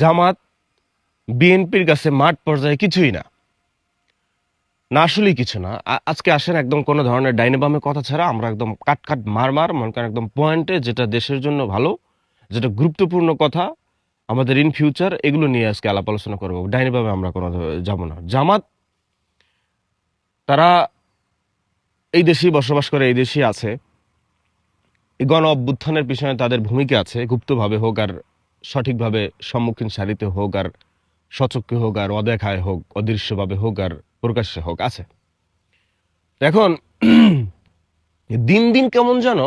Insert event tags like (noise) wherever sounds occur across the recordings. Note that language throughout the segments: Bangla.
জামাত বিএনপির কাছে মাঠ পর্যায়ে কিছুই না। না, আসলেই কিছু না। আজকে আসেন একদম কোনো ধরনের ডাইনে বামে কথা ছাড়া আমরা একদম কাট কাট মার মার মনে করেন একদম পয়েন্টে, যেটা দেশের জন্য ভালো, যেটা গুরুত্বপূর্ণ কথা, আমাদের ইন ফিউচার এগুলো নিয়ে আজকে আলাপ আলোচনা করব। ডাইনে বামে আমরা কোনো যাব না। জামাত, তারা এই দেশেই বসবাস করে, এই দেশেই আছে। গণ অভ্যুত্থানের পিছনে তাদের ভূমিকা আছে, গুপ্তভাবে হোক আর সঠিকভাবে সম্মুখীন সারিতে হোক আর সচক্ষে হোক আর অদেখায় হোক, অদৃশ্যভাবে হোক আর প্রকাশ্যে হোক, আছে। এখন (clears throat) দিন দিন কেমন যেন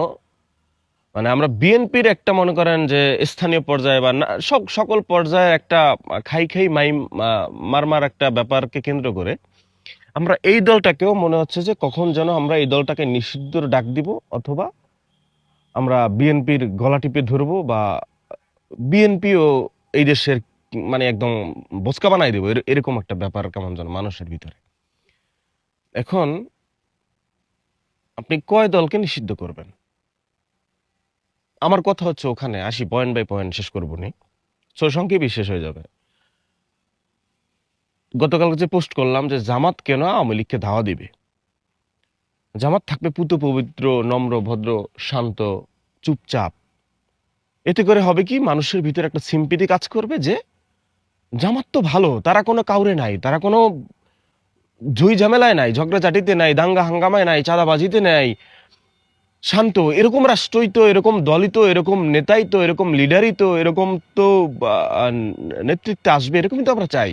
মানে আমরা বিএনপির একটা মনে করেন যে স্থানীয় পর্যায়ে বা সকল পর্যায়ে একটা খাই খাই মাই মারমার একটা ব্যাপারকে কেন্দ্র করে আমরা এই দলটাকেও মনে হচ্ছে যে কখন যেন আমরা এই দলটাকে নিষিদ্ধর ডাক দিব অথবা আমরা বিএনপির গলা টিপে ধরবো বা বিএনপিও এই দেশের মানে একদম বোচকা বানাই দেবো। এরকম একটা ব্যাপার কেমন যেন মানুষের ভিতরে। এখন আপনি কয় দলকে নিষিদ্ধ করবেন? আমার কথা হচ্ছে ওখানে, আসি পয়েন্ট বাই পয়েন্ট, শেষ করব নি। সো সংক্ষেপই শেষ হয়ে যাবে। গতকাল যে পোস্ট করলাম যে জামাত কেন আওয়ামী লীগকে ধাওয়া দিবে? জামাত থাকবে পুত পবিত্র, নম্র, ভদ্র, শান্ত, চুপচাপ। এতে করে হবে কি মানুষের ভিতরে একটা সিম্পিতি কাজ করবে যে জামাত তো ভালো, তারা কোনো কাউরে নাই, তারা কোনো ঝুই ঝামেলায় নাই, ঝগড়াঝাটিতে নাই, দাঙ্গা হাঙ্গামায় নাই, চাঁদাবাজিতে নাই, শান্ত, এরকম রাষ্ট্রই তো, এরকম দলই তো, এরকম নেতাই তো, এরকম লিডারই তো, এরকম তো নেতৃত্বে আসবে, এরকমই তো আমরা চাই।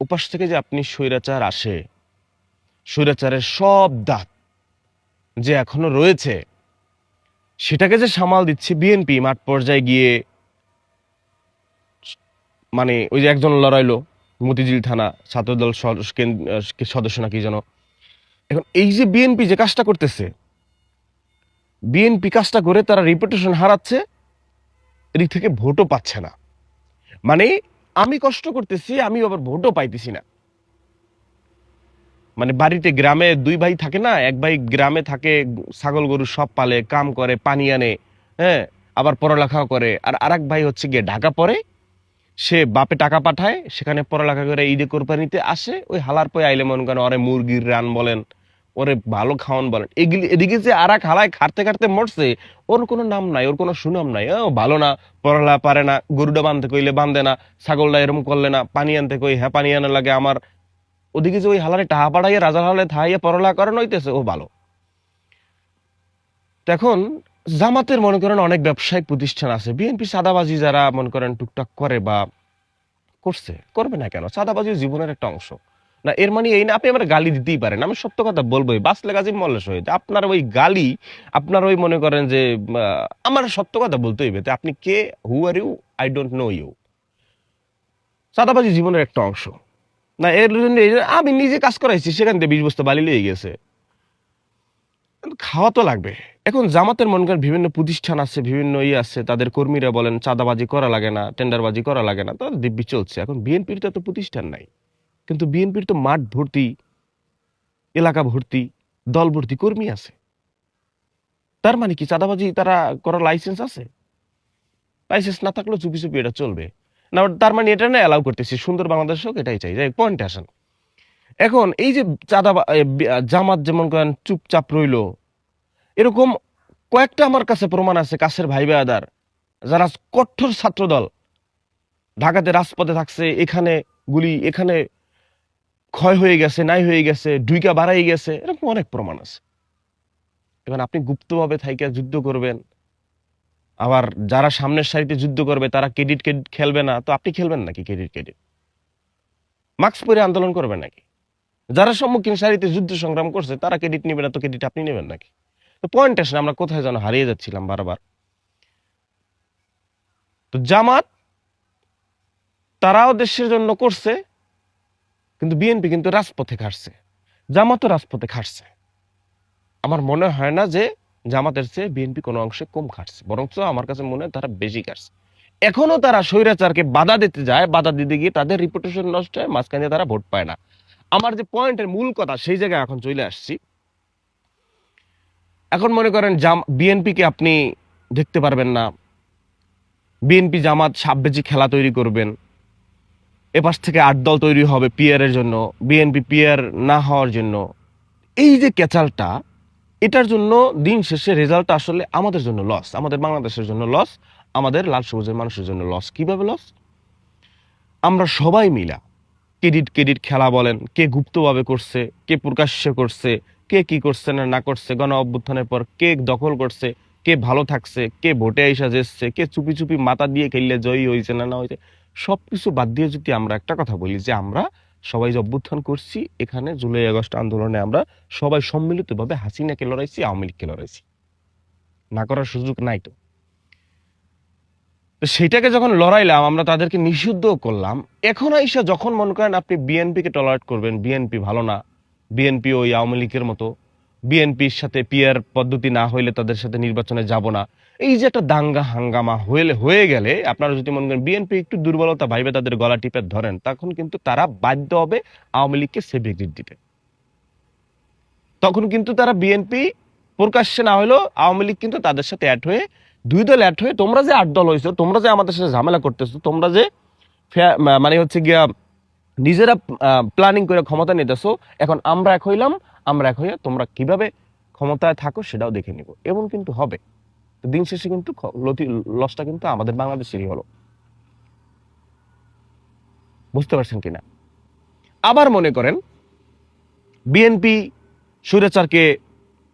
উপাস থেকে যে আপনি স্বৈরাচার আসে, স্বৈরাচারের সব দাঁত যে এখনও রয়েছে সেটাকে যে সামাল দিচ্ছে বিএনপি মাঠ পর্যায়ে গিয়ে মানে ওই যে একজন লড়াইলো মতিঝিল থানা ছাত্রদল সদস্য নাকি যেন। এখন এই যে বিএনপি যে কাজটা করতেছে, বিএনপি কাজটা করে তারা রিপুটেশন হারাচ্ছে, এদিক থেকে ভোটও পাচ্ছে না। মানে আমি কষ্ট করতেছি, আমি আবার ভোটও পাইতেছি না। মানে বাড়িতে গ্রামে দুই ভাই থাকে না, এক ভাই গ্রামে থাকে, ছাগল গরু সব পালে, কাম করে, পানি আনে হ্যাঁ আবার পড়ালেখাও করে। আর আরেক ভাই হচ্ছে গিয়ে ঢাকা পড়ে, সে বাপে টাকা পাঠায়, সেখানে পড়ালেখা করে ঈদে কোরবানিতে আসে, ওই হালার পয় আইলে মন করেন, ওরে মুরগির রান বলেন, ওরে ভালো খাওয়ান বলেন। এগুলি, এদিকে যে আর এক হালায় খাটতে খাটতে মরছে, ওর কোনো নাম নাই, ওর কোনো সুনাম নাই, ও ভালো না পড়ালা পারে না, গরুটা বাঁধতে কইলে বাঁধে না, ছাগলটা এরকম করলে না, পানি আনতে কই হ্যাঁ পানি আনা লাগে আমার ওদিকে যে ওই হালারে টাহা পাড়াইয়া রাজার হালে থাইয়া পড়ালা করানো হইতেছে, ও ভালো। এখন জামাতের মনে করেন অনেক ব্যবসায়িক প্রতিষ্ঠান আছে। বিএনপি সাদাবাজি যারা মনে করেন টুকটাক করে বা করছে, করবে না কেন? সাদাবাজি জীবনের একটা অংশ। না, এর মানে এই না, আপনি আমার গালি দিতেই পারেন। আমি সত্য কথা বলবোই বাঁচলে গাজী মল্লে শহীদ, আপনার ওই গালি, আপনার ওই মনে করেন যে আমার সত্য কথা বলতে হইবে। আপনি কে? Who are you I don't know you সাদাবাজি জীবনের একটা অংশ। না, এর জন্য আমি নিজে কাজ করাইছি, সেখান থেকে বিশ বস্তা বালি লেগে গেছে। খাওয়া তো লাগবে। এখন জামাতের মনে করেন বিভিন্ন প্রতিষ্ঠান আছে, বিভিন্ন ইয়ে আছে, তাদের কর্মীরা বলেন চাঁদাবাজি করা লাগে না, টেন্ডারবাজি করা লাগে না, তাদের দিব্যি চলছে। এখন বিএনপির তো প্রতিষ্ঠান নাই। কিন্তু বিএনপির তো মাঠ ভর্তি, এলাকা ভর্তি, দল ভর্তি কর্মী আছে। তার মানে কি চাঁদাবাজি তারা করার লাইসেন্স আছে? লাইসেন্স না থাকলেও চুপি চুপি এটা চলবে। না, তার মানে এটা না অ্যালাউ করতেছি। সুন্দর বাংলাদেশ হোক, এটাই চাই। যাই পয়েন্টে আসেন। এখন এই যে চাঁদা জামাত যেমন করেন, চুপচাপ রইল। এরকম কয়েকটা আমার কাছে প্রমাণ আছে, কাছের ভাই বেয়াদার যারা কঠোর ছাত্রদল। ঢাকাতে রাজপথে থাকছে, এখানে গুলি, এখানে ক্ষয় হয়ে গেছে, নাই হয়ে গেছে ডুইকা বাড়াই গেছে, এরকম অনেক প্রমাণ আছে। এবার আপনি গুপ্তভাবে থাইকা যুদ্ধ করবেন আবার যারা সামনের সারিতে যুদ্ধ করবে তারা ক্রেডিট ক্রেডিট খেলবে না। তো আপনি খেলবেন নাকি ক্রেডিট ক্রেডিট? মাস্ক পরে আন্দোলন করবেন নাকি? যারা সম্মুখীন সারিতে যুদ্ধ সংগ্রাম করছে তারা ক্রেডিট নেবে না তো ক্রেডিট আপনি নেবেন নাকি? তো পয়েন্ট আসে না, আমরা কোথায় যেন হারিয়ে যাচ্ছিলাম বারবার। তো জামাত তারাও দেশের জন্য করছে কিন্তু বিএনপি কিন্তু রাজপথে খাটছে জামাতও রাজপথে খাটছে আমার মনে হয় না যে জামাতের চেয়ে বিএনপি কোনো অংশে কম কাটছে বরঞ্চ আমার কাছে মনে হয় তারা বেশি কাটছে এখনও তারা স্বৈরাচারকে বাধা দিতে যায়, বাধা দিতে গিয়ে তাদের রিপুটেশন নষ্ট হয়, মাঝখানে তারা ভোট পায় না। আমার যে পয়েন্টের মূল কথা, সেই জায়গায় এখন চলে আসছি। এখন মনে করেন জাম বিএনপিকে আপনি দেখতে পারবেন না। বিএনপি জামাত সাববেজি খেলা তৈরি করবেন। এপাশ থেকে আট দল তৈরি হবে পিয়ারের জন্য, বিএনপি পিয়ার না হওয়ার জন্য। এই যে ক্যাচালটা এটার জন্য দিন শেষে রেজাল্ট আসলে আমাদের জন্য লস আমাদের বাংলাদেশের জন্য লস আমাদের লাল সবুজের মানুষের জন্য লস কীভাবে লস আমরা সবাই মিলা ক্রেডিট ক্রেডিট খেলা বলেন, কে গুপ্তভাবে করছে, কে প্রকাশ্যে করছে, কে কি করছে না না করছে, গণ অভ্যুত্থানের পর কে দখল করছে, কে ভালো থাকছে, কে ভোটে আইসা যেচ্ছে কে চুপি চুপি মাথা দিয়ে খেললে জয়ী হয়েছে না না হয়েছে সব কিছু বাদ দিয়ে যদি আমরা একটা কথা বলি যে আমরা সবাই যে অভ্যুত্থান করছি, এখানে জুলাই, আগস্ট আন্দোলনে আমরা সবাই সম্মিলিতভাবে হাসিনাকে লড়াইছি, আওয়ামী লীগকে লড়াইছি। না করার সুযোগ নাই তো। সেটাকে যখন লড়াইলাম, আমরা তাদেরকে নিষিদ্ধ করলাম। এখন আইসা যখন মনে করেন আপনি বিএনপিকে টলারেট করবেন, বিএনপি ভালো না, বিএনপি ওই আওয়ামী লীগের মতো, বিএনপির সাথে পিয়ার পদ্ধতি না হইলে তাদের সাথে নির্বাচনে যাব না এই যে একটা দাঙ্গা হাঙ্গামা হয়ে হয়ে গেলে আপনারা যদি মনে করেন বিএনপি একটু দুর্বলতা ভাইবে তাদের গলা টিপে ধরেন, তখন কিন্তু তারা বাধ্য হবে আওয়ামী লীগকে সেভ এক্সিট দিতে। তখন কিন্তু তারা বিএনপি প্রকাশ্যে না হলেও আওয়ামী লীগ কিন্তু তাদের সাথে অ্যাড হয়ে, দুই দল অ্যাড হয়ে তোমরা যে আট দল হয়েছো, তোমরা যে আমাদের সাথে ঝামেলা করতেছো, তোমরা যে মানে হচ্ছে গিয়া নিজেরা প্ল্যানিং করে ক্ষমতা নিতেছো, এখন আমরা এক হইলাম, আমরা এক হইয়া তোমরা কীভাবে ক্ষমতায় থাকো সেটাও দেখে নিব। এবং কিন্তু হবে। তো দিন শেষে কিন্তু লসটা কিন্তু আমাদের বাংলাদেশেরই হলো। বুঝতে পারছেন কিনা? আবার মনে করেন বিএনপি স্বৈরাচারকে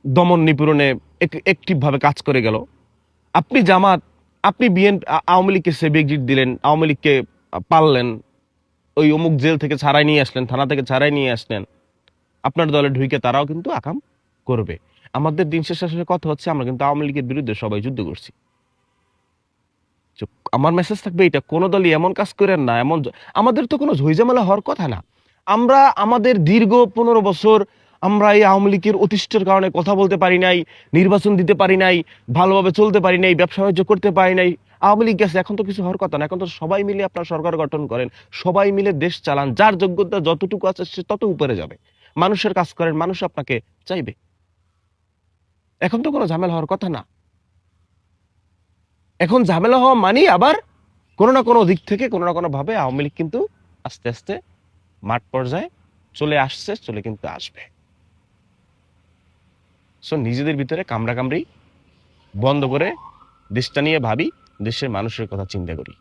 দমন নিপীড়নে একটিভ ভাবে কাজ করে গেল। আপনি জামাত, আপনি বিএন আওয়ামী লীগকে সেভ এক্সিট দিলেন, আওয়ামী লীগকে পাললেন, ওই অমুক জেল থেকে ছাড়াই নিয়ে আসলেন, থানা থেকে ছাড়াই নিয়ে আসলেন, আপনার দলে ঢুকে তারাও কিন্তু আকাম করবে। আমাদের দিন শেষে কথা হচ্ছে, আমরা কিন্তু আওয়ামী লীগের বিরুদ্ধে সবাই যুদ্ধ করছি। আমার মেসেজ থাকবে এটা কোনো দলই এমন কাজ করেন না, এমন আমাদের তো কোনো ঝইঝামেলা হওয়ার কথা না। আমরা, আমাদের দীর্ঘ পনেরো বছর আমরা এই আওয়ামী লীগের অতিষ্ঠের কারণে কথা বলতে পারি নাই, নির্বাচন দিতে পারি নাই, ভালোভাবে চলতে পারি নাই, ব্যবসা বাণিজ্য করতে পারি নাই। আওয়ামী লীগ গেছে, এখন তো কিছু হওয়ার কথা না, এখন তো সবাই মিলে আপনার সরকার গঠন করেন, সবাই মিলে দেশ চালান, যার যোগ্যতা যতটুকু আছে সে তত উপরে যাবে। মানুষের কাজ করেন, মানুষ আপনাকে চাইবে। এখন তো কোনো ঝামেলা হওয়ার কথা না। এখন ঝামেলা হওয়া মানেই আবার কোনো না কোনো দিক থেকে কোনো না কোনো ভাবে আওয়ামী লীগ কিন্তু আস্তে আস্তে মাঠ পর্যায়ে চলে আসছে, চলে কিন্তু আসবে। সো নিজেদের ভিতরে কামড়া কামড়ি বন্ধ করে দেশটা নিয়ে ভাবি, দেশের মানুষের কথা চিন্তা করি।